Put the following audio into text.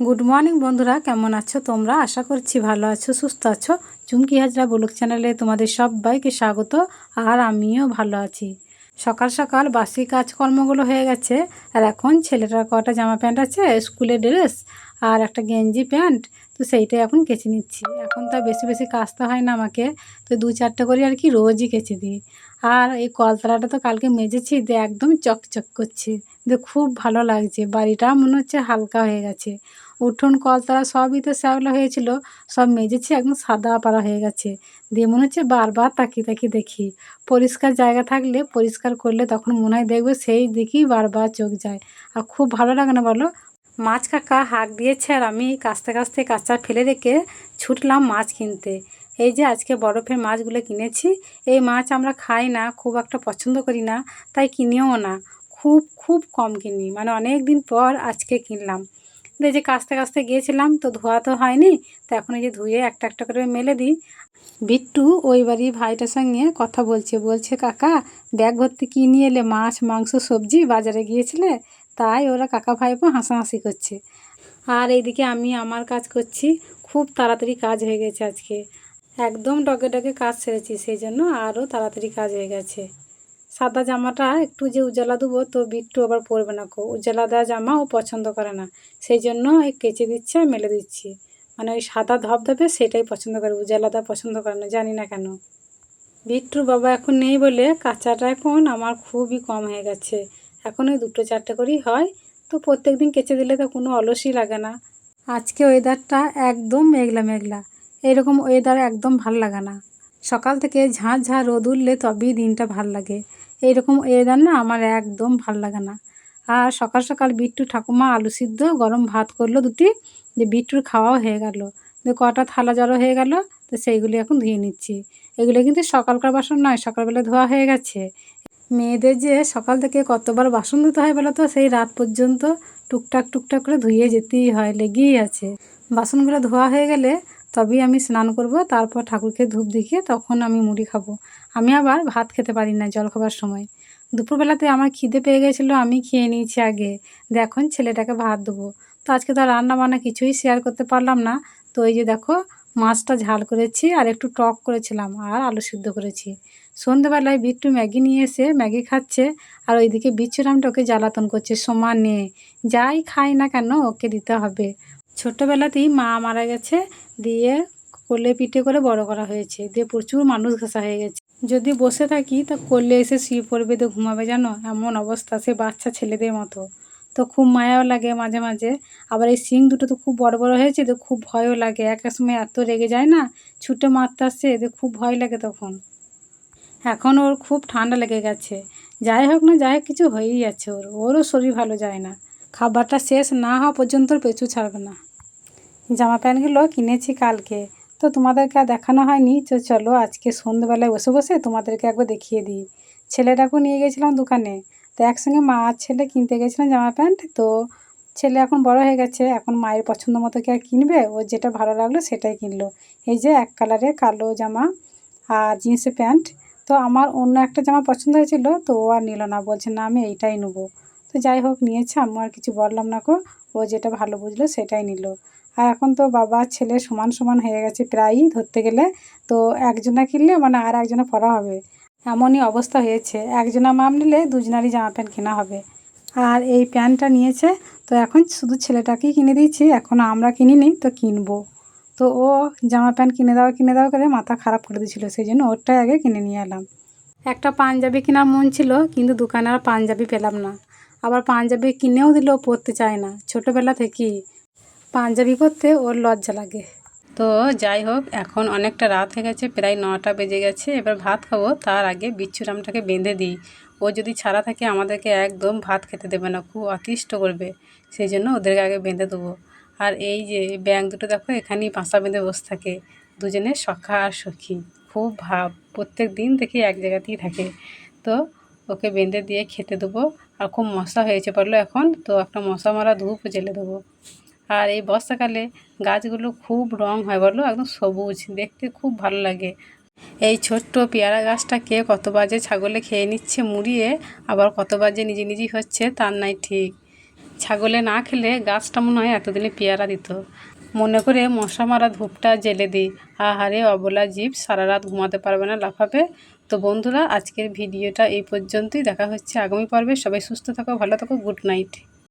Good morning বন্ধুরা, কেমন আছো তোমরা? আশা করছি ভালো আছো, সুস্থ আছো। চুমকি হাজরা বলুক চ্যানেলে তোমাদের সবাইকে স্বাগত, আর আমিও ভালো আছি। সকাল সকাল বাসি কাজকর্মগুলো হয়ে গেছে, আর এখন ছেলেটার কটা জামা প্যান্ট আছে, স্কুলের ড্রেস আর একটা গেঞ্জি প্যান্ট। তো সেইটাই এখন কেচে নিচ্ছি। এখন তা বেশি বেশি কাচতে হয় না আমাকে। তো দু চারটে করে আর কি রোজই কেচে দিই। আর এই কলতলাটা তো কালকে মেজেছি দিয়ে একদম চকচক করছে। দিয়ে খুব ভালো লাগছে বাড়িটা মনে হচ্ছে হালকা হয়ে গেছে। উঠোন, কলতলা সবই তো শ্যাওলা হয়েছিল, সব মেজেছি, একদম সাদা পাড়া হয়ে গেছে। দিয়ে মনে হচ্ছে বারবার তাকিয়ে তাকিয়ে দেখি। পরিষ্কার জায়গা থাকলে পরিষ্কার করলে তখন মনে হয় দেখবে সেই দিকেই বারবার চোখ যায়। আর খুব ভালো লাগে না বলো? মাছ কাকা হাঁক দিয়েছে আর আমি কাস্তে কাস্তে কাঁচা ফেলে রেখে ছুটলাম মাছ কিনতে। এই যে আজকে বরফের মাছগুলো কিনেছি, এই মাছ আমরা খাই না, খুব একটা পছন্দ করি না, তাই কিনিও না। খুব খুব কম কিনি মানে অনেক দিন পর আজকে কিনলাম। এই যে কাস্তে কাস্তে গিয়েছিলাম, তো ধোয়া তো হয়নি, তো এখন এই যে ধুয়ে একটা একটা করে মেলে দিই। বিট্টু ওই বাড়ি ভাইটার সঙ্গে কথা বলছে বলছে, কাকা, ব্যাগ ভর্তি কী নিয়ে এলে? মাছ, মাংস, সবজি? বাজারে গিয়েছিলে? তাই ওরা কাকা ভাইপো হাসাহাসি করছে। আর এইদিকে আমি আমার কাজ করছি, খুব তাড়াতাড়ি কাজ হয়ে গেছে আজকে। একদম ডগে ডগে কাজ সেরেছি, সেই জন্য আরও তাড়াতাড়ি কাজ হয়ে গেছে। সাদা জামাটা একটু যে উজালা দেবো তো বিট্টু আবার পরবে না কো। উজালা দেওয়া জামা ও পছন্দ করে না, সেই জন্য এই কেচে দিচ্ছে আর মেলে দিচ্ছি। মানে ওই সাদা ধপধপে সেটাই পছন্দ করে উজালাদা পছন্দ করে না, জানি না কেন। বিট্টুর বাবা এখন নেই বলে কাঁচাটা এখন আমার খুবই কম হয়ে গেছে। এখন ওই দুটো চারটে করেই হয়। তো প্রত্যেক দিন কেচে দিলে তো কোনো অলসই লাগে না। আজকে ওয়েদারটা একদম মেঘলা মেঘলা। এরকম ওয়েদার একদম ভালো লাগে না। সকাল থেকে ঝাঁ ঝাঁ রোদ উঠলে তবেই দিনটা ভালো লাগে। এইরকম ওয়েদার না আমার একদম ভালো লাগে না। আর সকাল সকাল বিট্টু ঠাকুমা আলু সিদ্ধ, গরম ভাত করল দুটি যে বিট্টুর খাওয়াও হয়ে গেল। যে কটা থালা জড়ো হয়ে গেল, তো সেইগুলি এখন ধুয়ে নিচ্ছি। এগুলো কিন্তু সকালকার বাসন নয়, সকালবেলা ধোয়া হয়ে গেছে। মেয়েদের যে সকাল থেকে কতবার বাসন ধুতে হয় বলো তো, সেই রাত পর্যন্ত টুকটাক টুকটাক করে ধুয়ে যেতেই হয়, লেগেই আছে। বাসনগুলো ধোয়া হয়ে গেলে তবেই আমি স্নান করব, তারপর ঠাকুরকে ধূপ দেখিয়ে তখন আমি মুড়ি খাব। আমি আবার ভাত খেতে পারি না জল খাবার সময়। দুপুরবেলাতে আমার খিদে পেয়ে গেছিল, আমি খেয়ে নিয়েছি আগে। দেখুন ছেলেটাকে ভাত দেবো। তো আজকে তো রান্না বান্না কিছুই শেয়ার করতে পারলাম না। তো এই যে দেখো মাছটা ঝাল করেছি আর একটু টক করেছিলাম আর আলু সিদ্ধ করেছি। সন্ধেবেলায় বিট্টু ম্যাগি নিয়ে এসে ম্যাগি খাচ্ছে আর ওইদিকে বিচ্ছুরামটা ওকে জ্বালাতন করছে সমান নিয়ে। যাই খাই না কেন, ওকে দিতে হবে। ছোটোবেলাতেই মা মারা গেছে, দিয়ে কোলে পিঠে করে বড় করা হয়েছে। দিয়ে প্রচুর মানুষ ঘষা হয়ে গেছে। যদি বসে থাকি, তা কোলে এসে শুয়ে পড়বে তো ঘুমাবে জানো? এমন অবস্থা, সে বাচ্চা ছেলেদের মতো। তো খুব মায়াও লাগে মাঝে মাঝে। আবার এই শিং দুটো তো খুব বড় বড় হয়েছে, তো খুব ভয়ও লাগে। এক এক সময় এত রেগে যায় না, ছুটে মারতে আসছে, এদের খুব ভয় লাগে তখন। এখন ওর খুব ঠান্ডা লেগে গেছে। যাই হোক না, যাই হোক, কিছু হয়েই যাচ্ছে ওর। ওরও শরীর ভালো যায় না। খাবারটা শেষ না হওয়া পর্যন্ত পেছু ছাড়বে না। জামা প্যান্টগুলো কিনেছি কালকে। তো তোমাদেরকে আর দেখানো হয়নি, তো চলো আজকে সন্ধ্যেবেলায় বসে বসে তোমাদেরকে একবার দেখিয়ে দিই। ছেলেটাকেও নিয়ে গেছিলাম দোকানে। তো একসঙ্গে মা আর ছেলে কিনতে গেছিলাম জামা প্যান্ট। তো ছেলে এখন বড় হয়ে গেছে, এখন মায়ের পছন্দ মতো কি আর কিনবে? ও যেটা ভালো লাগল সেটাই কিনলো। এই যে এক কালারে কালো জামা আর জিন্সের প্যান্ট। তো আমার অন্য একটা জামা পছন্দ হয়েছিল, তো ও আর নিল না। বলছে, না, আমি এইটাই নেব। তো যাই হোক, নিয়েছে। আমি আর কিছু বললাম না কো ও যেটা ভালো বুঝলো সেটাই নিল। আর এখন তো বাবা ছেলে সমান সমান হয়ে গেছে প্রায়ই ধরতে গেলে। তো একজনা কিনলে মানে আর একজনা পরা হবে। এমনই অবস্থা হয়েছে। একজনা মাম নিলে দুজনারই জামা প্যান্ট কেনা হবে। আর এই প্যান্টটা নিয়েছে, তো এখন শুধু ছেলেটাকেই কিনে দিয়েছি, এখন আমরা কিনিনি তো কিনবো। তো ও জামা প্যান্ট কিনে দাও কিনে দাও করে মাথা খারাপ করে দিয়েছিলো, সেই জন্য ওরটাই আগে কিনে নিয়ে এলাম। একটা পাঞ্জাবি কেনার মন ছিল, কিন্তু দোকানে আর পাঞ্জাবি পেলাম না। আবার পাঞ্জাবি কিনেও দিলেও পরতে চায় না, ছোটোবেলা থেকেই। পাঞ্জাবি পরতে ওর লজ্জা লাগে। তো যাই হোক, এখন অনেকটা রাত হয়ে গেছে, প্রায় নটা বেজে গেছে। এবার ভাত খাব, তার আগে বিচ্ছুরামটাকে বেঁধে দিই। ও যদি ছাড়া থাকে, আমাদেরকে একদম ভাত খেতে দেবে না, খুব অতিষ্ঠ করবে। সেই জন্য ওদেরকে আগে বেঁধে দেবো। আর এই যে ব্যাঙ দুটো দেখো, এখানেই বাসা বেঁধে বসে থাকে। দুজনে সখা আর সখী, খুব ভাব। প্রত্যেক দিন থেকে এক জায়গাতেই থাকে। তো ওকে বেঁধে দিয়ে খেতে দেবো। আর খুব মশা হয়েছে পারল এখন, তো একটা মশা মারা ধূপ জেলে দেবো। আর এই বর্ষাকালে গাছগুলো খুব রং হয় বলো, একদম সবুজ, দেখতে খুব ভালো লাগে। এই ছোট্ট পেয়ারা গাছটাকে কত বাজে ছাগলে খেয়ে নিচ্ছে মুড়িয়ে, আবার কত বাজে নিজে নিজেই হচ্ছে তার নাই ঠিক। ছাগলে না খেলে গাছটা মনে হয় এতদিনে পেয়ারা দিত। মনে করে মশা মারা ধূপটা জেলে দিই। আহারে, অবলা জীব সারা রাত ঘুমাতে পারবে না লাফাবে। তো বন্ধুরা, আজকের ভিডিওটা এই পর্যন্তই। দেখা হচ্ছে আগামী পর্বে। সবাই সুস্থ থাকো, ভালো থাকো, গুড নাইট।